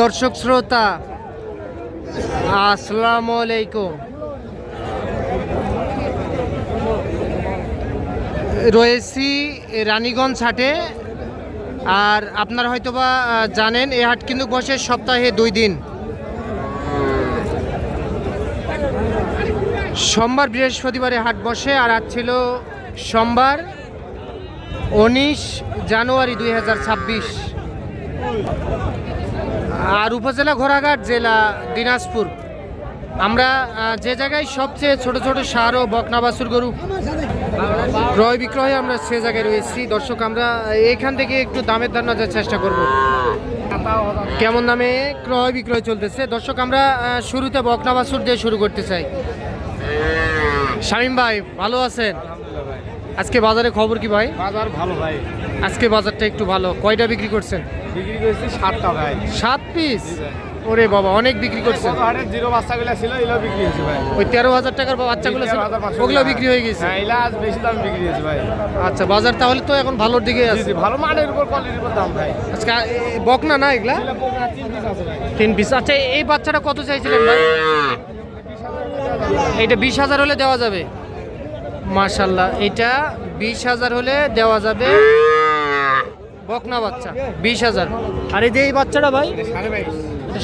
দর্শক শ্রোতা, আসসালামু আলাইকুম। রয়েছি রানীগঞ্জ হাটে, আর আপনারা হয়তোবা জানেন, এই হাট কিন্তু বসে সপ্তাহে দুই দিন। সোমবার বৃহস্পতিবারে হাট বসে, আর আজ ছিল সোমবার, উনিশ জানুয়ারি দুই হাজার ছাব্বিশ। আর উপজেলা ঘোড়াঘাট জেলা দিনাজপুর। আমরা যে জায়গায় সবচেয়ে ছোট ছোট সার ও বকনাবাসুর গরু ক্রয় বিক্রয় আমরা সে জায়গায় রয়েছি দর্শক, আমরা এখান থেকে একটু দামের ধারণা দেওয়ার চেষ্টা করব। কেমন দামে ক্রয় বিক্রয় চলতেছে? দর্শক, আমরা শুরুতে বকনাবাসুর দিয়ে শুরু করতে চাই। শামীম ভাই, ভালো আছেন? আজকে বাজারে খবর কি ভাই? বাজার ভালো ভাই। আজকে বাজারটা একটু ভালো। কয়টা বিক্রি করছেন? বিক্রি করেছি ষাটটা ভাই। সাত পিস? ওরে বাবা অনেক বিক্রি করছে জিরো বাচ্চাগুলো ছিল এগুলো বিক্রি হয়েছে ভাই। ওই তেরো হাজার টাকার বাচ্চাগুলো ছিল, ওগুলো বিক্রি হয়ে গেছে। হ্যাঁ এগুলো আজ বেশি দাম বিক্রি হয়েছে ভাই। আচ্ছা বাজার তাহলে তো এখন ভালোর দিকে আছে জি ভালো মানের উপর কোয়ালিটির উপর দাম ভাই। আজকে বকনা না এগুলা? তিন পিস আছে ভাই। তিন পিস আচ্ছা এই বাচ্চাটা কত চাইছিলেন ভাই? এইটা বিশ হাজার হলে দেওয়া যাবে? মার্শাল্লাহ এটা বিশ হাজার হলে দেওয়া যাবে বকনা বাচ্চা বিশ হাজার। আর এই যে এই বাচ্চাটা ভাই? সাড়ে বাইশ।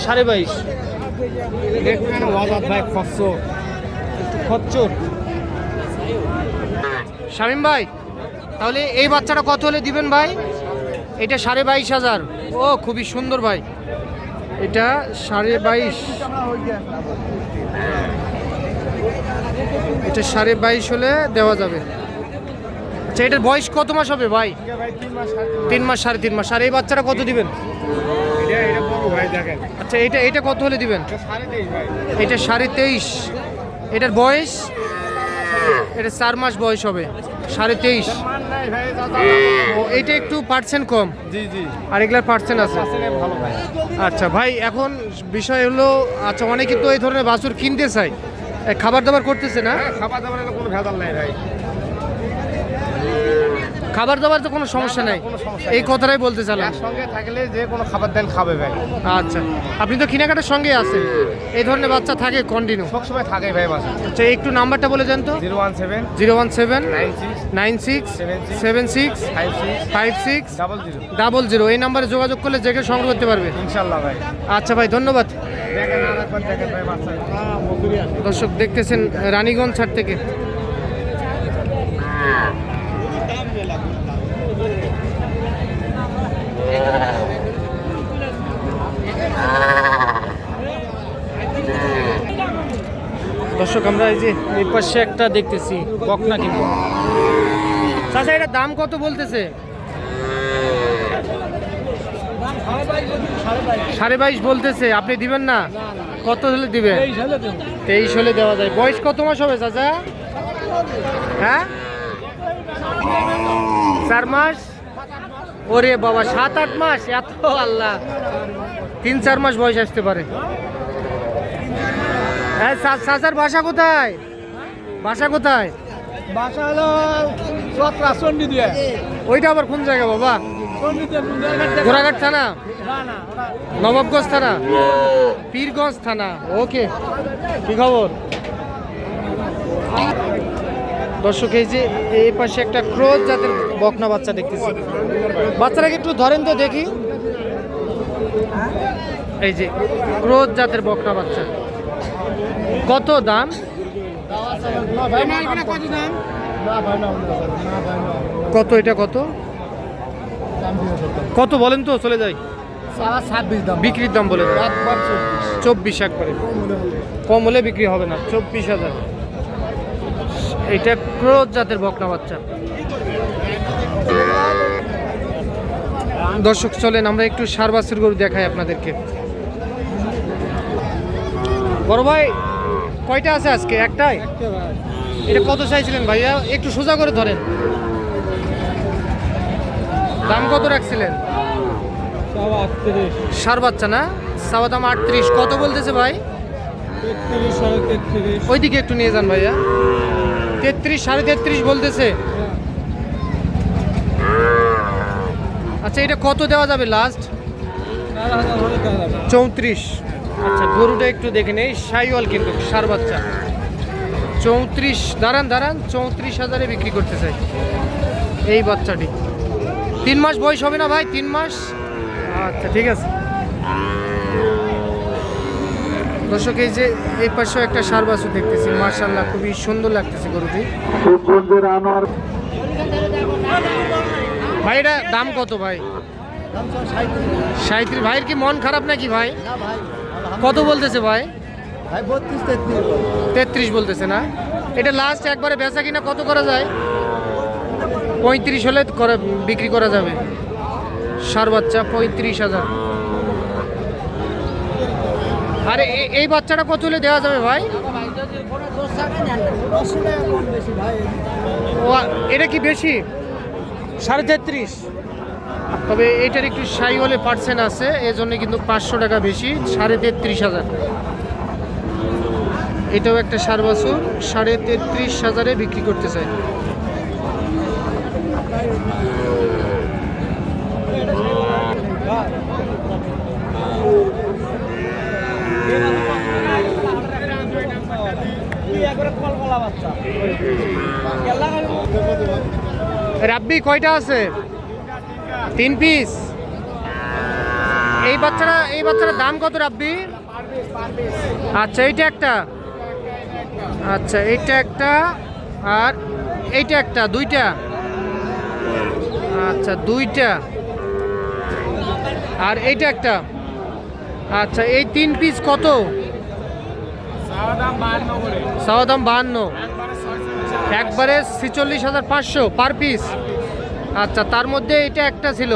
সাড়ে বাইশ। দেখবেন না খরচ খচ্চর। শামিম ভাই তাহলে এই বাচ্চাটা কত হলে দিবেন ভাই? এটা সাড়ে বাইশ হাজার। ও খুবই সুন্দর ভাই। এটা সাড়ে বাইশ। এটা সাড়ে বাইশ হলে দেওয়া যাবে। আচ্ছা এটার বয়স কত মাস হবে ভাই? তিন মাস সাড়ে তিন মাস। আর এই বাচ্চাটা কত দিবেন? আচ্ছা এটা এটা কত হলে দিবেন? এটা সাড়ে তেইশ। এটার বয়স? এটা চার মাস বয়স হবে। সাড়ে তেইশ। ও এটা একটু পার্সেন্ট কম। জি জি। আর এগুলার পার্সেন্ট আছে। আচ্ছা ভাই এখন বিষয় হলো আচ্ছা অনেকে তো এই ধরনের বাছুর কিনতে চায়। খাবার দাবার করতেছে না? হ্যাঁ খাবার দাবারের কোনো ভেজাল নাই ভাই। খাবার দাবার তো কোনো সমস্যা নাই। এই কথাটাই বলতে চালাম সঙ্গে থাকলে যে কোনো খাবার দেন খাবে ভাই। আচ্ছা। আপনি তো কেনাকাটার সঙ্গে আছেন। এই ধরনের বাচ্চা থাকে কন্টিনিউ সবসময় থাকে ভাই বাসা আচ্ছা একটু নাম্বারটা বলে দেন তো। Zero one seven zero one seven nine six seven six five six double zero. Double zero. এই নাম্বারে যোগাযোগ করলে যে কেউ সংগ্রহ করতে পারবে। ইনশাল্লাহ ভাই। আচ্ছা ভাই ধন্যবাদ। দর্শক দেখতেছেন রানীগঞ্জ ছাড় থেকে। দর্শক, আমরা এই যে এই পাশে একটা দেখতেছি, বকনা কিন্তু। চাচা এটা দাম কত বলতেছে? সাড়ে বাইশ বলতেছে, আপনি দিবেন না? কত হলে দিবেন? তেইশ হলে দেওয়া যায়। বয়স কত মাস হবে, চাচা? হ্যাঁ? চার মাস? ওরে বাবা সাত আট মাস? এত আল্লাহ। তিন চার মাস বয়স আসতে পারে। হ্যাঁ চাচার বাসা কোথায়? বাসা কোথায়? বাসা হলো চত্রা চন্ডি দিয়ে ওইটা আবার কোন জায়গা বাবা? ঘোড়াঘাট থানা। নবাবগঞ্জ থানা? পীরগঞ্জ থানা। ওকে কি খবর? দর্শক, এই যে এই পাশে একটা ক্রোজ জাতের বকনা বাচ্চা দেখতেছি। বাচ্চাটাকে একটু ধরেন তো দেখি। এই যে ক্রোজ জাতের বকনা বাচ্চা। কত দাম? কত এটা কত? কত বলেন তো, চলে যাই। বিক্রির দাম বলে চব্বিশ একবারে। কম হলে বিক্রি হবে না, চব্বিশ হাজার। এটা ক্রোধ জাতের বকনা বাচ্চা। দর্শক চলেন আমরা একটু সার বাছুর গরু দেখাই আপনাদেরকে। বড় ভাই কয়টা আছে আজকে? একটাই? এটা কত চাইছিলেন ভাইয়া? একটু সোজা করে ধরেন। দাম কত রাখছিলেন? সার বাচ্চা না? সাবা দাম আটত্রিশ। কত বলতেছে ভাই? ওইদিকে একটু নিয়ে যান ভাইয়া। তেত্রিশ, সাড়ে তেত্রিশ বলতেছে। আচ্ছা এটা কত দেওয়া যাবে লাস্ট চৌত্রিশ। আচ্ছা গরুটা একটু দেখে নেই, সাইওয়াল কিন্তু, সার বাচ্চা। চৌত্রিশ, দাঁড়ান দাঁড়ান, চৌত্রিশ হাজারে বিক্রি করতে চাই। এই বাচ্চাটি। তিন মাস বয়স হবে না ভাই? তিন মাস? আচ্ছা ঠিক আছে। দর্শক, এই যে এই পাশেও একটা সার বাছুর দেখতেছি। মার্শাল্লাহ খুবই সুন্দর লাগতেছে গরুটি। ভাই, এটা দাম কত ভাই? সাঁত্রিশ ভাইয়ের কি মন খারাপ নাকি ভাই? কত বলতেছে ভাই? তেত্রিশ বলতেছে না? এটা লাস্ট একবারে বেচা কিনা কত করা যায়? পঁয়ত্রিশ হলে করা বিক্রি করা যাবে। সার বাচ্চা পঁয়ত্রিশ হাজার। আরে এই বাচ্চাটা কত হলে দেওয়া যাবে ভাই? ও এটা কি বেশি? সাড়ে তেত্রিশ। তবে এটার একটু সাই হলে পার্সেন্ট আছে এজন্য কিন্তু পাঁচশো টাকা বেশি সাড়ে তেত্রিশ হাজার। এটাও একটা সার বছর সাড়ে তেত্রিশ হাজারে বিক্রি করতে চাই। রাব্বি, কয়টা আছে? তিন পিস এই বাচ্চারা, এই বাচ্চাটার দাম কত রাব্বি? আচ্ছা এইটা একটা। আচ্ছা এইটা একটা আর এইটা একটা, দুইটা। আচ্ছা দুইটা। আর এইটা একটা। আচ্ছা এই তিন পিস কত? সাওয়া দাম বাহান্ন। একবারে ছিচল্লিশ হাজার পাঁচশো পার পিস আচ্ছা তার মধ্যে এটা একটা ছিল।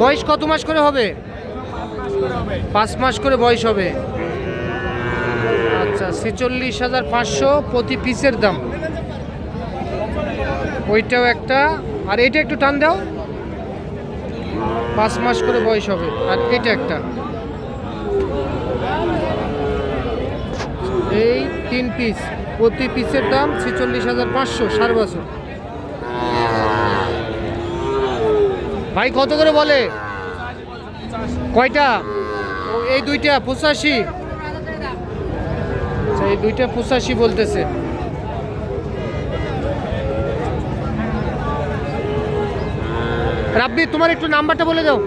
বয়স কত মাস করে হবে? পাঁচ মাস করে বয়স হবে। আচ্ছা ছেচল্লিশ হাজার পাঁচশো প্রতি পিসের দাম। ওইটাও একটা। আর এইটা একটু টান দাও। পাঁচ মাস করে বয়স হবে। আর এটা একটা। এই তিন পিস প্রতি পিসের দাম ছেচল্লিশ হাজার পাঁচশো সাড়ে বছর ভাই, কত করে বলে? কয়টা? এই দুইটা, পঁচাশি। আচ্ছা এই দুইটা পঁচাশি বলতেছে। রাব্বি, তোমার একটু নাম্বারটা বলে দাও।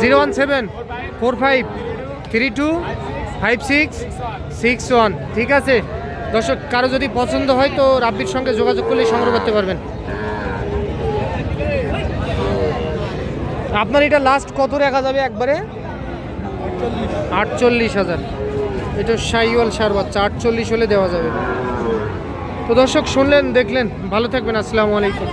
Zero one seven, four five, three two, five six. Six one, ঠিক আছে? দর্শক, কারও যদি পছন্দ হয় তো রাব্বির সঙ্গে যোগাযোগ করলে সংগ্রহ করতে পারবেন। আপনার এটা লাস্ট কত রাখা যাবে একবারে? আটচল্লিশ হাজার। এটা সাইওয়াল সার বাচ্চা, আটচল্লিশ হলে দেওয়া যাবে। তো দর্শক, শুনলেন, দেখলেন, ভালো থাকবেন, আসসালামু আলাইকুম।